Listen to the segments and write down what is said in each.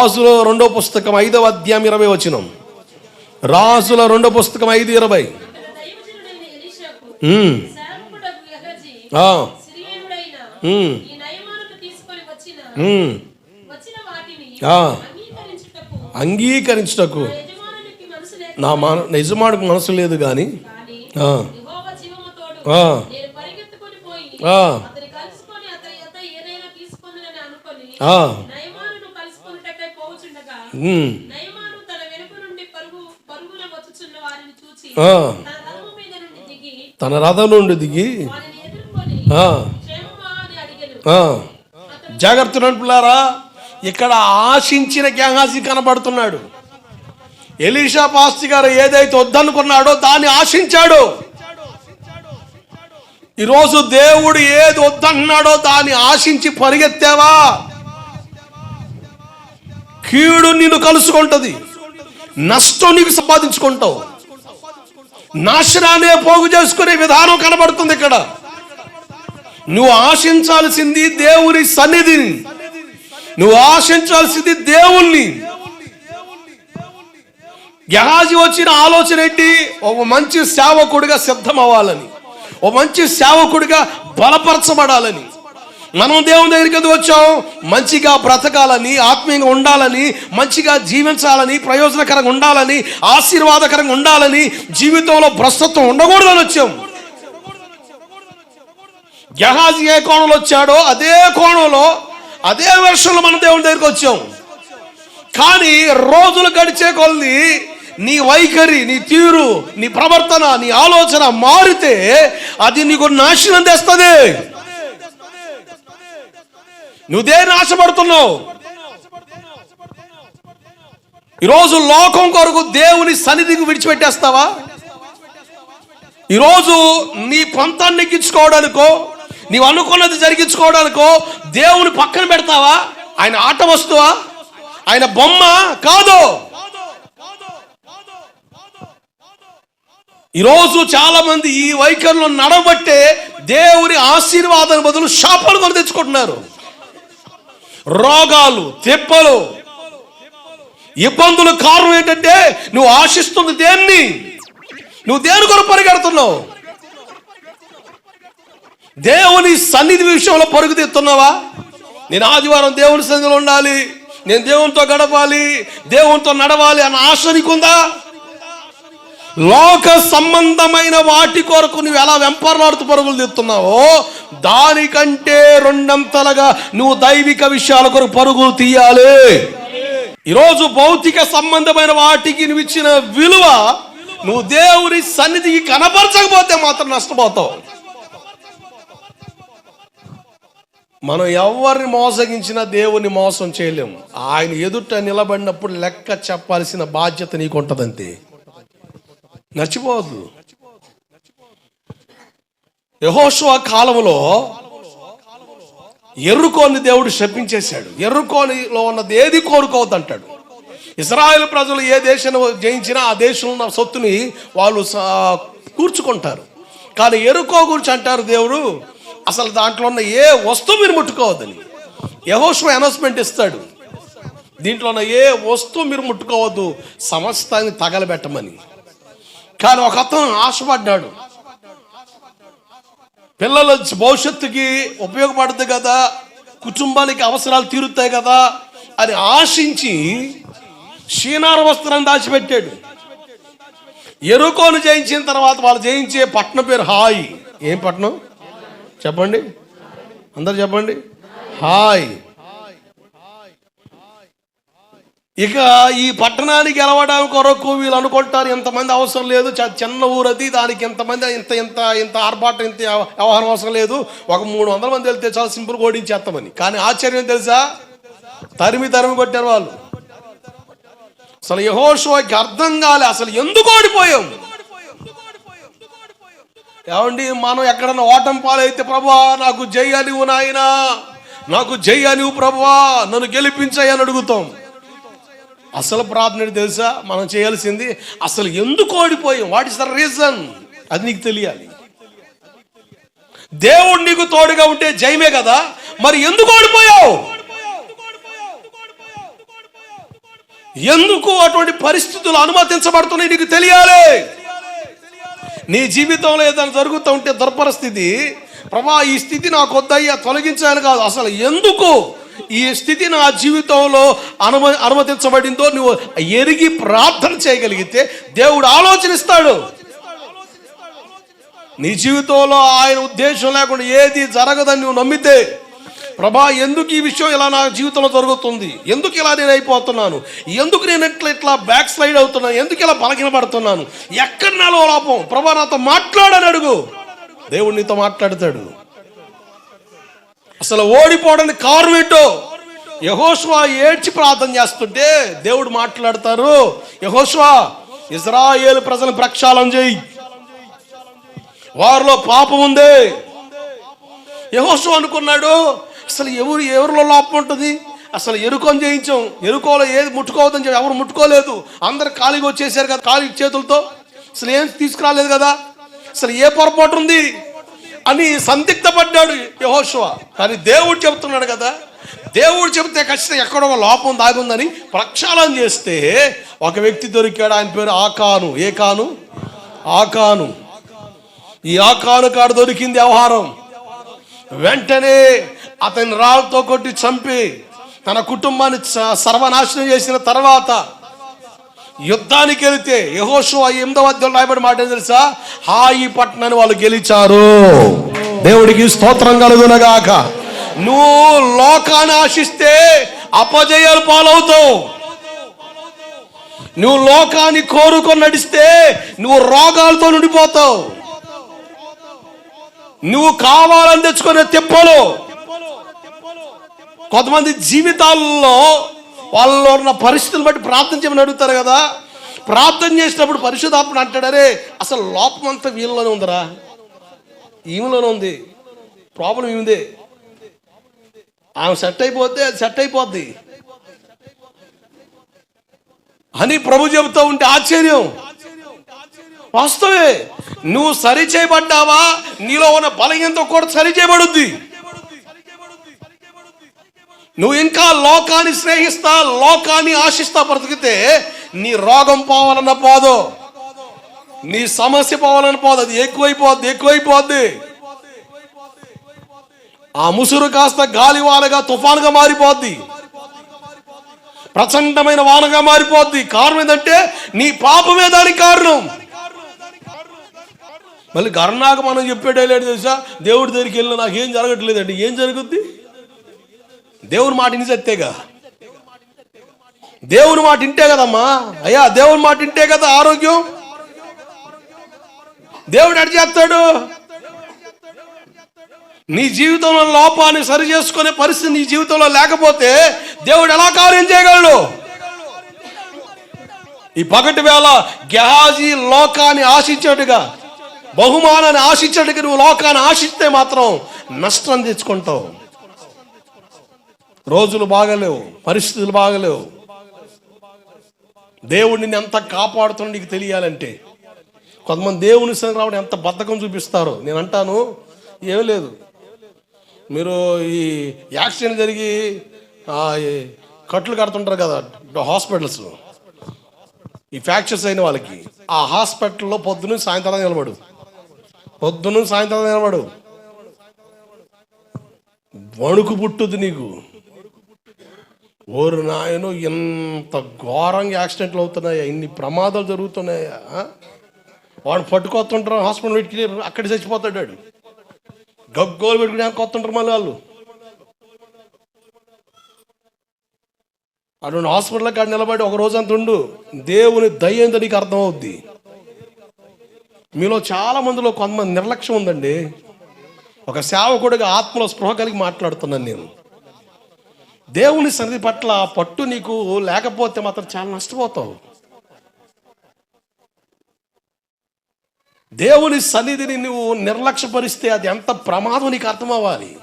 రాజుల రెండో పుస్తకం ఐదవ అధ్యాయం ఇరవై వచనం. రాజుల రెండో పుస్తకం ఐదు ఇరవై. వచ్చిన వచ్చిన. అంగీకరించుటకు. నా మన నిజమానికి మనసు లేదు కానీ ఆ, తన రథం నుండి దిగి. జాగ్రత్త నడుపులారా ఇక్కడ ఆశించిన గ్యాంగాసి కనబడుతున్నాడు. ఎలీషా పాస్తి గారు ఏదైతే వద్దనుకున్నాడో దాన్ని ఆశించాడు. ఈరోజు దేవుడు ఏది వద్దన్నాడో దాన్ని ఆశించి పరిగెత్తావా? కీడు నిన్ను కలుసుకుంటుంది. నష్టం నీకు సంపాదించుకుంటావు. నాశనాన్ని పోగు చేసుకునే విధానం కనబడుతుంది ఇక్కడ. నువ్వు ఆశించాల్సింది దేవుని సన్నిధిని. నువ్వు ఆశించాల్సింది దేవుణ్ణి. గెహాజీ వచ్చిన ఆలోచన ఏంటి? ఒక మంచి సేవకుడిగా సిద్ధం అవ్వాలని ఒక మంచి సేవకుడిగా బలపరచబడాలని. మనం దేవుని దగ్గరికి ఎందుకు వచ్చాం? మంచిగా బ్రతకాలని ఆత్మీయంగా ఉండాలని మంచిగా జీవించాలని ప్రయోజనకరంగా ఉండాలని ఆశీర్వాదకరంగా ఉండాలని జీవితంలో భ్రస్తత్వం ఉండకూడదని వచ్చాం. గెహాజీ ఏ కోణంలో వచ్చాడో అదే కోణంలో అదే వర్షంలో మన దేవుని దగ్గరికి వచ్చాం. కానీ రోజులు గడిచే కొద్ది నీ వైఖరి నీ తీరు నీ ప్రవర్తన నీ ఆలోచన మారితే అది నీకు నాశనం తెస్తుంది. నువ్వు దేని ఆశపడుతున్నావు ఈరోజు లోకం కొరకు దేవుని సన్నిధికి విడిచిపెట్టేస్తావా? ఈరోజు నీ పంతాన్ని ఎక్కించుకోవడానికో నీవు అనుకున్నది జరిగించుకోవడానికో దేవుని పక్కన పెడతావా? ఆయన ఆట వస్తువా? ఆయన బొమ్మ కాదు. ఈరోజు చాలా మంది ఈ వైఖరిలో నడబట్టే దేవుని ఆశీర్వాదం బదులు శాపాలు కొని తెచ్చుకుంటున్నారు. రోగాలు తెప్పలు. ఇబ్బందులు కారణం ఏంటంటే నువ్వు ఆశిస్తుంది దేన్ని? నువ్వు దేని కొరకు పరిగెడుతున్నావు? దేవుని సన్నిధి విషయంలో పరుగు తీస్తున్నావా? నేను ఆదివారం దేవుని సన్నిధిలో ఉండాలి. నేను దేవునితో గడపాలి. దేవునితో నడవాలి అన్న ఆశ నీకుందా? లోక సంబంధమైన వాటి కొరకు నువ్వు ఎలా వెంపర్లాడుతూ పరుగులు తీస్తున్నావో దానికంటే రెండంతలుగా నువ్వు దైవిక విషయాల కొరకు పరుగులు తీయాలి. ఈరోజు భౌతిక సంబంధమైన వాటికి నువ్వు ఇచ్చిన విలువ నువ్వు దేవుని సన్నిధికి కనపరచకపోతే మాత్రం నష్టపోతావు. మనం ఎవరిని మోసగించినా దేవుని మోసం చేయలేము. ఆయన ఎదుట నిలబడినప్పుడు లెక్క చెప్పాల్సిన బాధ్యత నీకుంటుందంతే. నచ్చిపోవద్దు. యహోషువ కాలంలో ఎర్రుకోని దేవుడు శపించేశాడు. ఎర్రుకోనిలో ఉన్నది ఏది కోరుకోవద్దు అంటాడు ఇస్రాయేల్ ప్రజలు ఏ దేశాన్ని జయించినా ఆ దేశంలో ఉన్న సొత్తుని వాళ్ళు కూర్చుకుంటారు. కానీ ఎరుకో గురించి అంటారు దేవుడు అసలు దాంట్లో ఉన్న ఏ వస్తువు మీరు ముట్టుకోవద్దని. యహోష్వ అనౌన్స్మెంట్ ఇస్తాడు. దీంట్లో ఉన్న ఏ వస్తువు మీరు ముట్టుకోవద్దు సమస్తాన్ని తగలబెట్టమని. కానీ ఒక అతను ఆశపడ్డాడు. పిల్లల భవిష్యత్తుకి ఉపయోగపడుతుంది కదా కుటుంబానికి అవసరాలు తీరుతాయి కదా అని ఆశించి షీనార వస్త్రం దాచిపెట్టాడు. ఎరుకోను జయించిన తర్వాత వాళ్ళు జయించే పట్టణం పేరు హాయ్. ఏం పట్టణం చెప్పండి. అందరు చెప్పండి. హాయ్. ఇక ఈ పట్టణానికి గెలవడం కొరకు వీళ్ళు అనుకుంటారు ఇంతమంది అవసరం లేదు చ- చిన్న ఊరది దానికి ఇంతమంది ఇంత ఇంత ఇంత ఆర్భాటం ఇంత వ్యవహారం అవసరం లేదు ఒక మూడు వందల మంది వెళ్తే చాలా సింపుల్ ఓడించేస్తామని కానీ ఆశ్చర్యం తెలుసా? తరిమి తరిమి కొట్టారు వాళ్ళు. అసలు యహోషోకి అర్థం కాలే అసలు ఎందుకు ఓడిపోయాం? ఏమండి మనం ఎక్కడన్నా ఓటం పాలైతే ప్రభా నాకు జయ నువ్వు నాయనా నాకు జయ నువ్వు ప్రభా నన్ను గెలిపించాయని అడుగుతాం. అసలు ప్రార్థన తెలుసా? మనం చేయాల్సింది అసలు ఎందుకు ఓడిపోయాం? వాట్ ఇస్ ద రీజన్ అది నీకు తెలియాలి. దేవుడు నీకు తోడుగా ఉంటే జయమే కదా? మరి ఎందుకు ఓడిపోయావు? ఎందుకు అటువంటి పరిస్థితులు అనుమతించబడుతున్నాయి నీకు తెలియాలి. నీ జీవితంలో ఏదైనా జరుగుతూ ఉంటే దుర్పరిస్థితి ప్రభా ఈ స్థితి నాకు వద్దయ్యా తొలగించాను కాదు. అసలు ఎందుకు? ఈ స్థితి నా జీవితంలో అనుమ అనుమతించబడిందో నువ్వు ఎరిగి ప్రార్థన చేయగలిగితే దేవుడు ఆలోచనిస్తాడు. నీ జీవితంలో ఆయన ఉద్దేశం లేకుండా ఏది జరగదని నువ్వు నమ్మితే ప్రభా ఎందుకు ఈ విషయం ఇలా నా జీవితంలో జరుగుతుంది? ఎందుకు ఇలా నేను అయిపోతున్నాను? ఎందుకు నేను ఇట్లా ఇట్లా బ్యాక్ స్లైడ్ అవుతున్నాను? ఎందుకు ఇలా బలహీనపడుతున్నాను? ఎక్కడ నాలో లోపం? ప్రభా నాతో మాట్లాడని అడుగు. దేవుడు నీతో మాట్లాడతాడు. అసలు ఓడిపోవడానికి కారణం ఏంటో? యహోష్వా ఏడ్చి ప్రార్థన చేస్తుంటే దేవుడు మాట్లాడతారు యహోష్వా ఇజ్రాయేల్ ప్రజలను ప్రక్షాళన చేయి. వారిలో పాపం ఉంది. యహోస్వా అనుకున్నాడు అసలు ఎవరు ఎవరిలో లోపం ఉంటుంది? అసలు ఎరుకొని చేయించాం ఎరుకోలో ఏది ముట్టుకోవద్దని చెప్పి ఎవరు ముట్టుకోలేదు. అందరు ఖాళీగా వచ్చేసారు కదా ఖాళీ చేతులతో. అసలు ఏం తీసుకురాలేదు కదా? అసలు ఏ పొరపాటు ఉంది? అని సందిగ్ధపడ్డాడు యహోశివ కానీ దేవుడు చెబుతున్నాడు కదా దేవుడు చెబితే ఖచ్చితంగా ఎక్కడో ఒక లోపం దాగుందని ప్రక్షాళన చేస్తే ఒక వ్యక్తి దొరికాడు ఆయన పేరు ఆకాను. ఏ కాను? ఆకాను. ఈ ఆకాను కాడు దొరికింది వ్యవహారం. వెంటనే అతని రాళ్ళతో కొట్టి చంపి తన కుటుంబాన్ని స- సర్వనాశనం చేసిన తర్వాత యుద్ధానికి వెళితే యహోషో ఎనిమిదవ అధ్యాయంలో రాయబడి మాట తెలుసా? హాయి పట్టణాన్ని వాళ్ళు గెలిచారు. దేవుడికి స్తోత్రం కలుగునగాక. నువ్వు లోకాన్ని ఆశిస్తే అపజయాలు పాలవుతావు. నువ్వు లోకాన్ని కోరుకొని నడిస్తే నువ్వు రోగాలతో నిండిపోతావు. నువ్వు కావాలని తెచ్చుకునే తిప్పలు. కొంతమంది జీవితాల్లో వాళ్ళలో ఉన్న పరిస్థితులు బట్టి ప్రార్థన చేయమని అడుగుతారు కదా. ప్రార్థన చేసినప్పుడు పరిశుధాత్ముడు అంటాడరే అసలు లోపం అంతా వీళ్ళలోనే ఉందరా. ఈమెలోనే ఉంది. ప్రాబ్లం ఏముంది ఆమె సెట్ అయిపోతే అది సెట్ అయిపోద్ది. అని ప్రభు చెబుతూ ఉంటే ఆశ్చర్యం. వాస్తవే నువ్వు సరి చేయబడ్డావా? నీలో ఉన్న బలహీనత కూడా సరి చేయబడుద్ది. నువ్వు ఇంకా లోకాన్ని స్నేహిస్తా లోకాన్ని ఆశిస్తా బ్రతికితే నీ రోగం పోవాలన్న పోదు. నీ సమస్య పోవాలని పోదు. అది ఎక్కువైపోద్ది ఎక్కువైపోద్ది. ఆ ముసురు కాస్త గాలివానగా తుఫానుగా మారిపోద్ది. ప్రచండమైన వానగా మారిపోద్ది. కారణం ఏంటంటే నీ పాపమే దానికి కారణం. మళ్ళీ గర్ణాక మనం చెప్పేటే లేడు తెలుసా? దేవుడి దగ్గరికి వెళ్ళిన నాకు ఏం జరగట్లేదండి. ఏం జరుగుద్ది? దేవుని మాట ఇని దేవుని మాట ఇంటే కదమ్మా? అయ్యా దేవుని మాట ఇంటే కదా ఆరోగ్యం? దేవుడు అడిచేస్తాడు నీ జీవితంలో లోపాన్ని సరి చేసుకునే పరిస్థితి నీ జీవితంలో లేకపోతే దేవుడు ఎలా కార్యం చేయగలడు? ఈ పగటి వేళ గెహాజీ లోకాన్ని ఆశించేట్టుగా బహుమానాన్ని ఆశించేట్టుగా నువ్వు లోకాన్ని ఆశిస్తే మాత్రం నష్టం తెచ్చుకుంటావు. రోజులు బాగలేవు పరిస్థితులు బాగలేవు. దేవుడు నిన్ను ఎంత కాపాడుతున్నా నీకు తెలియాలంటే. కొంతమంది దేవుని సంగతి రావడం ఎంత బద్ధకం చూపిస్తారో. నేను అంటాను ఏం లేదు. మీరు ఈ యాక్సిడెంట్ జరిగి కట్లు కడుతుంటారు కదా హాస్పిటల్స్ ఈ ఫ్రాక్చర్స్ అయిన వాళ్ళకి ఆ హాస్పిటల్లో పొద్దున సాయంత్రం నిలబడు. పొద్దున సాయంత్రం నిలబడు. వణుకు పుట్టుద్ది నీకు. ఓరు నాయను ఎంత ఘోరంగా యాక్సిడెంట్లు అవుతున్నాయా ఇన్ని ప్రమాదాలు జరుగుతున్నాయా వాడు పట్టుకొస్తుంటారు హాస్పిటల్ పెట్టుకుని అక్కడ చచ్చిపోతాడు వాడు. గగ్గోలు పెట్టుకుని కొత్తుంటారు మళ్ళీ వాళ్ళు. అటు హాస్పిటల్లో కాడ నిలబడి ఒక రోజు అంత ఉండు దేవుని దయ నీకు అర్థమవుద్ది. మీలో చాలా మందిలో కొంతమంది నిర్లక్ష్యం ఉందండి. ఒక సేవకుడిగా ఆత్మలో స్పృహ కలిగి మాట్లాడుతున్నాను నేను. దేవుని సన్నిధి పట్ల పట్టు నీకు లేకపోతే మాత్రం చాలా నష్టపోతావు. దేవుని సన్నిధిని నువ్వు నిర్లక్ష్యపరిస్తే అది ఎంత ప్రమాదం నీకు అర్థం అవ్వాలి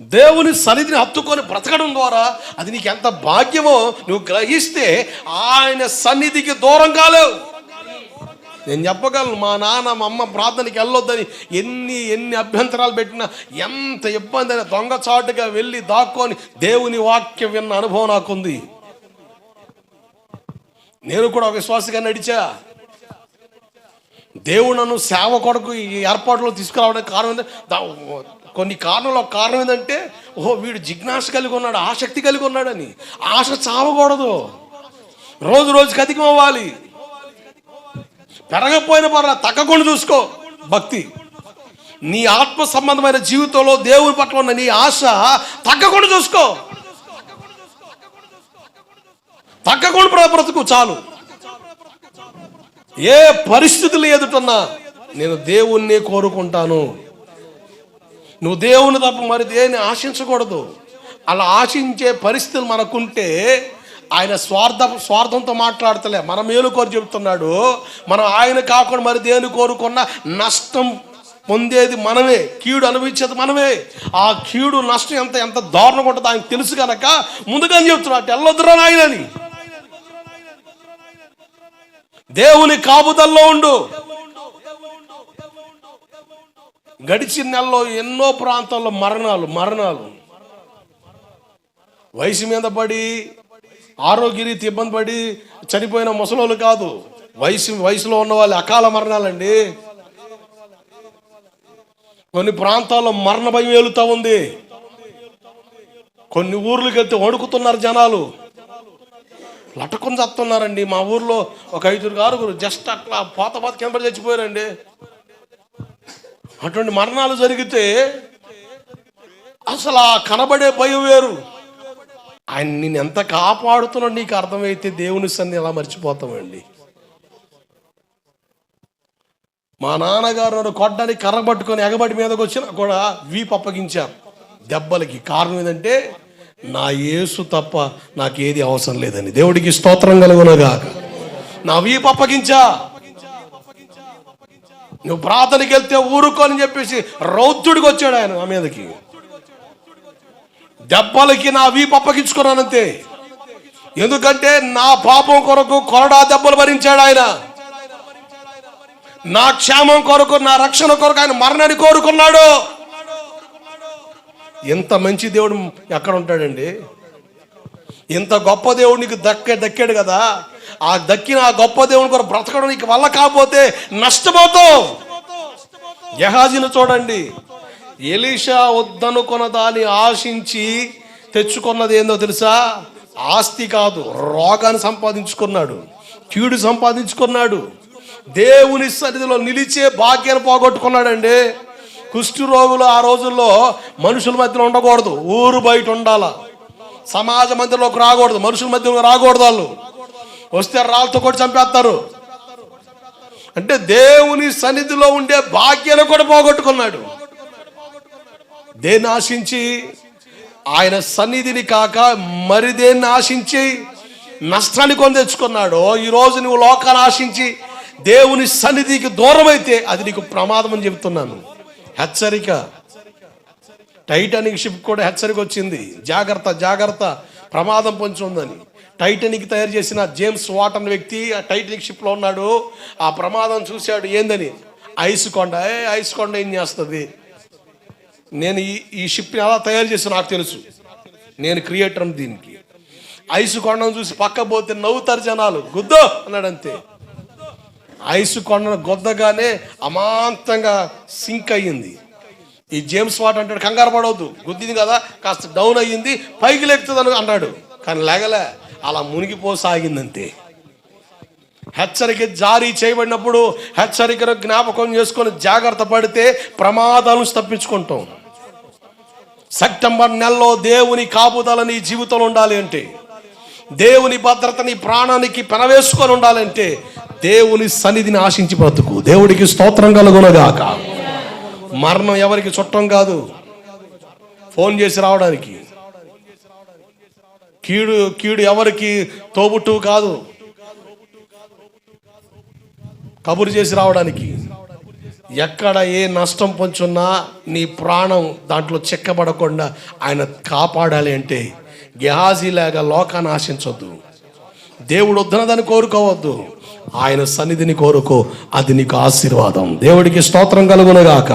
దేవుని సన్నిధిని హత్తుకొని బ్రతకడం ద్వారా అది నీకు ఎంత భాగ్యమో నువ్వు గ్రహిస్తే ఆయన సన్నిధికి దూరం కాలేవు నేను చెప్పగలను మా నాన్న మా అమ్మ ప్రార్థనకి వెళ్ళొద్దని ఎన్ని ఎన్ని అభ్యంతరాలు పెట్టినా ఎంత ఇబ్బంది అయినా దొంగచాటుగా వెళ్ళి దాక్కొని దేవుని వాక్యం విన్న అనుభవం నాకుంది. నేను కూడా ఒక విశ్వాసగా నడిచా. దేవుడు నన్ను సేవ కొరకు ఈ ఏర్పాట్లో తీసుకురావడానికి కారణం ఏంటంటే కొన్ని కారణంలో కారణం ఏంటంటే ఓహో వీడు జిజ్ఞాస కలిగి ఉన్నాడు ఆసక్తి కలిగి ఉన్నాడని. ఆశ చావకూడదు. రోజు రోజుకి అధికం అవ్వాలి పెరగకపోయిన పర్ల తగ్గకుండా చూసుకో. భక్తి. నీ ఆత్మ సంబంధమైన జీవితంలో దేవుని పట్ల ఉన్న నీ ఆశ తగ్గకుండా చూసుకో. తగ్గకుండా బ్రతుకు చాలు. ఏ పరిస్థితులు ఎదుటన్నా నేను దేవుణ్ణి కోరుకుంటాను. నువ్వు దేవుని తప్ప మరి దేన్ని ఆశించకూడదు. అలా ఆశించే పరిస్థితులు మనకుంటే ఆయన స్వార్థ స్వార్థంతో మాట్లాడతలే. మన మేలు కోరి చెబుతున్నాడు మనం ఆయన కాకుండా మరి దేని కోరుకున్నా నష్టం పొందేది మనమే. కీడు అనుభవించేది మనమే. ఆ కీడు నష్టం ఎంత ఎంత దారుణంగా ఉంటుందో ఆయనకు తెలుసు కనుక ముందుగా చెప్తున్నాడు ఎల్లొద్దురా నాయనని దేవుని కాపుదల్లో ఉండు. గడిచిన నెలలో ఎన్నో ప్రాంతాల్లో మరణాలు మరణాలు. వయసు మీద పడి ఆరోగ్యరీతి ఇబ్బంది పడి చనిపోయిన ముసలోళ్ళు కాదు. వయసు వయసులో ఉన్న వాళ్ళు అకాల మరణాలండి. కొన్ని ప్రాంతాల్లో మరణ భయం ఏలుతా ఉంది. కొన్ని ఊర్లకు వెళ్తే వణుకుతున్నారు జనాలు. లటకుని చస్తున్నారండి మా ఊర్లో ఒక ఐదుగురు ఆరుగురు జస్ట్ అట్లా పోత పోత కింద చచ్చిపోయారండి. అటువంటి మరణాలు జరిగితే అసలు ఆ కనబడే భయం వేరు. ఆయన నేను ఎంత కాపాడుతున్నాడు నీకు అర్థమైతే దేవుని సన్ని ఎలా మర్చిపోతామండి? మా నాన్నగారు నన్ను కొట్టడానికి కర్ర పట్టుకొని ఎగబడి మీదకి వచ్చినా కూడా వీపు అప్పగించారు. దెబ్బలకి కారణం ఏంటంటే నా యేసు తప్ప నాకు ఏది అవసరం లేదని దేవుడికి స్తోత్రం కలుగునగాక. నా వీపు అప్పగించా. నువ్వు ప్రార్థనకి వెళ్తే ఊరుకోని చెప్పేసి రౌద్రుడికి వచ్చాడు ఆయన నా మీదకి. దెబ్బలకి నా వీపు అప్పగించుకున్నానంతే. ఎందుకంటే నా పాపం కొరకు కొరడా దెబ్బలు భరించాడు ఆయన. నా క్షేమం కొరకు నా రక్షణ కొరకు ఆయన మరణాన్ని కోరుకున్నాడు. ఎంత మంచి దేవుడు ఎక్కడ ఉంటాడండి? ఇంత గొప్ప దేవుడు నీకు దక్క దక్కాడు కదా. ఆ దక్కిన ఆ గొప్ప దేవుని కొరకు బ్రతకడం నీకు వల్ల కాకపోతే నష్టపోతావు యహాజీని చూడండి. ఎలీషా వద్దనుకున్న దాన్ని ఆశించి తెచ్చుకున్నది ఏందో తెలుసా? ఆస్తి కాదు రోగాన్ని సంపాదించుకున్నాడు కీడు సంపాదించుకున్నాడు. దేవుని సన్నిధిలో నిలిచే భాగ్యాన్ని పోగొట్టుకున్నాడండి. కుష్టి రోగులు ఆ రోజుల్లో మనుషుల మధ్యలో ఉండకూడదు ఊరు బయట ఉండాల. సమాజ మధ్యలోకి రాకూడదు మనుషుల మధ్యలో రాకూడదు వాళ్ళు. వస్తే రాళ్ళతో కూడా చంపేస్తారు. అంటే దేవుని సన్నిధిలో ఉండే భాగ్యాన్ని కూడా పోగొట్టుకున్నాడు. దేన్ని ఆశించి ఆయన సన్నిధిని కాక మరి దేన్ని ఆశించి నష్టాన్ని కొని తెచ్చుకున్నాడో ఈరోజు నువ్వు లోకాన్ని ఆశించి దేవుని సన్నిధికి దూరం అయితే అది నీకు ప్రమాదం అని చెబుతున్నాను హెచ్చరిక. టైటానిక్ షిప్ కూడా హెచ్చరిక వచ్చింది. జాగ్రత్త జాగ్రత్త. ప్రమాదం పొంచి ఉందని. టైటానిక్ తయారు చేసిన జేమ్స్ వాట్ అనే వ్యక్తి ఆ టైటానిక్ షిప్లో ఉన్నాడు. ఆ ప్రమాదం చూశాడు ఏందని? ఐస్ కొండ. ఏ ఐస్ కొండ ఏం చేస్తుంది? నేను ఈ ఈ షిప్ని ఎలా తయారు చేసి నాకు తెలుసు. నేను క్రియేటర్ దీనికి. ఐసు కొండను చూసి పక్క పోతే నవ్వుతారు జనాలు. గుద్దో అన్నాడు అంతే ఐసు కొండను గుద్దగానే అమాంతంగా సింక్ అయ్యింది. ఈ జేమ్స్ వాట్ అంటాడు కంగారు పడవద్దు గుద్దింది కదా కాస్త డౌన్ అయ్యింది పైకి లెక్కుతుంది అన్నాడు. కానీ లేగలే అలా మునిగిపోసాగిందంతే. హెచ్చరిక జారీ చేయబడినప్పుడు హెచ్చరికను జ్ఞాపకం చేసుకొని జాగ్రత్త పడితే ప్రమాదాలను తప్పించుకుంటాం. సెప్టెంబర్ నెలలో దేవుని కాపుదల నీ జీవితంలో ఉండాలి అంటే దేవుని భద్రత నీ ప్రాణానికి పెనవేసుకొని ఉండాలంటే దేవుని సన్నిధిని ఆశించి బ్రతుకు. దేవుడికి స్తోత్రం కలుగునగాక. మరణం ఎవరికి చుట్టం కాదు. ఫోన్ చేసి రావడానికి. కీడు కీడు ఎవరికి తోబుట్టు కాదు. కబురు చేసి రావడానికి. ఎక్కడ ఏ నష్టం పొంచున్నా నీ ప్రాణం దాంట్లో చెక్కబడకుండా ఆయన కాపాడాలి అంటే గెహాజీలాగా లోకాన్ని ఆశించొద్దు. దేవుడు వద్దనదని కోరుకోవద్దు. ఆయన సన్నిధిని కోరుకో అది నీకు ఆశీర్వాదం. దేవుడికి స్తోత్రం కలుగునగాక.